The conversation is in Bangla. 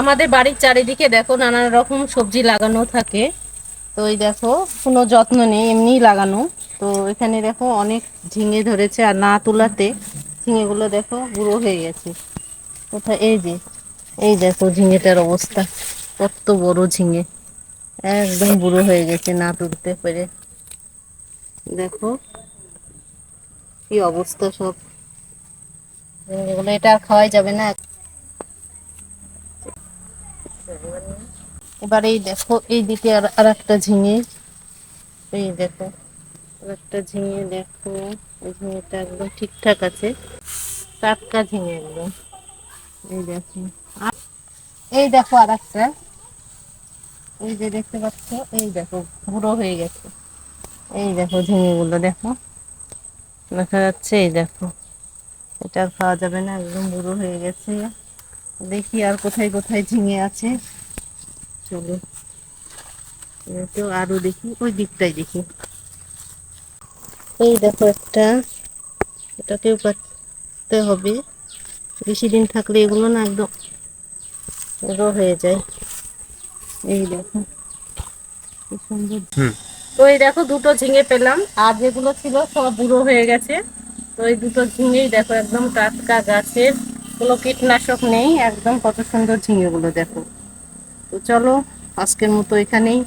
আমাদের বাড়ির চারিদিকে দেখো নানা রকম সবজি লাগানো থাকে। তো এই দেখো, কোনো যত্ন নেই, এমনিই লাগানো। তো এখানে দেখো অনেক ঝিঙে ধরেছে আর না তোলাতে ঝিঙেগুলো দেখো বুড়ো হয়ে গেছে। কোথায় এই যে, এই দেখো ঝিঙেটার অবস্থা, কত বড় ঝিঙে। একদম বুড়ো হয়ে গেছে না তুলতে পেরে। দেখো কি অবস্থা সব। এটা আর খাওয়াই যাবে না। এবার এই দেখো, এই দিকে আর একটা ঝিঙে। এই দেখো। একটা ঝিঙে দেখো, এই ঝিঙেটা একদম ঠিকঠাক আছে। টাটকা ঝিঙে একদম। এই দেখো। এই দেখো আর একটা এই যে দেখতে পাচ্ছ, এই দেখো বুড়ো হয়ে গেছে। এই দেখো ঝিঙেগুলো, দেখো। দেখা যাচ্ছে, এই দেখো। এটা খাওয়া যাবে না, একদম বুড়ো হয়ে গেছে। দেখি আর কোথায় কোথায় ঝিঙে আছে। চলো। তো আরও দেখি ওই দিকটাই দেখি। এই দেখো একটা এটাকেও পাততে হবে। বেশি দিন থাকলে এগুলো না একদম রো হয়ে যায়। এই দেখো। কি সুন্দর। তো এই দেখো দুটো ঝিঙে পেলাম আর যেগুলো ছিল সব বুড়ো হয়ে গেছে। তো এই দুটো ঝিঙেই দেখো একদম টাটকা গাছের কোনো কীটনাশক নেই একদম কত সুন্দর ঝিঙেগুলো দেখো। তো চলো আজকের মতো এখানেই।